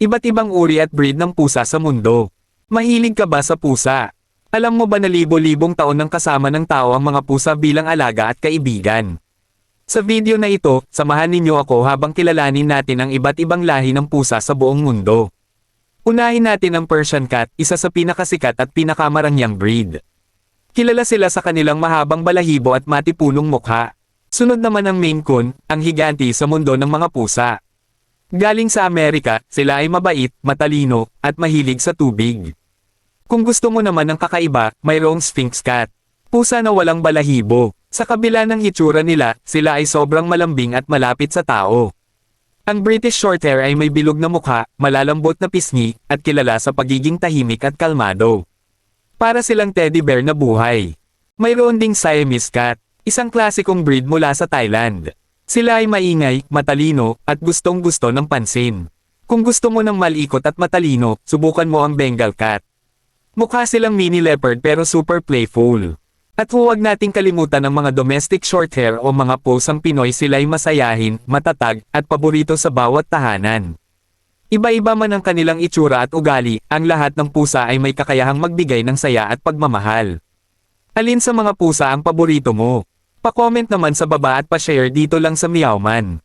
Iba't ibang uri at breed ng pusa sa mundo. Mahilig ka ba sa pusa? Alam mo ba na libo-libong taon nang kasama ng tao ang mga pusa bilang alaga at kaibigan? Sa video na ito, samahan ninyo ako habang kilalanin natin ang iba't ibang lahi ng pusa sa buong mundo. Unahin natin ang Persian Cat, isa sa pinakasikat at pinakamarangyang breed. Kilala sila sa kanilang mahabang balahibo at matipunong mukha. Sunod naman ang Maine Coon, ang higanti sa mundo ng mga pusa. Galing sa Amerika, sila ay mabait, matalino, at mahilig sa tubig. Kung gusto mo naman ng kakaiba, mayroong Sphinx Cat. Pusa na walang balahibo. Sa kabila ng itsura nila, sila ay sobrang malambing at malapit sa tao. Ang British Shorthair ay may bilog na mukha, malalambot na pisngi, at kilala sa pagiging tahimik at kalmado. Para silang teddy bear na buhay. Mayroon ding Siamese Cat, isang klasikong breed mula sa Thailand. Sila ay maingay, matalino, at gustong-gusto ng pansin. Kung gusto mo ng malikot at matalino, subukan mo ang Bengal Cat. Mukha silang mini leopard pero super playful. At huwag nating kalimutan ang mga domestic shorthair o mga posang Pinoy sila'y masayahin, matatag, at paborito sa bawat tahanan. Iba-iba man ang kanilang itsura at ugali, ang lahat ng pusa ay may kakayahang magbigay ng saya at pagmamahal. Alin sa mga pusa ang paborito mo? Pa-comment naman sa baba at pa-share dito lang sa Meowman.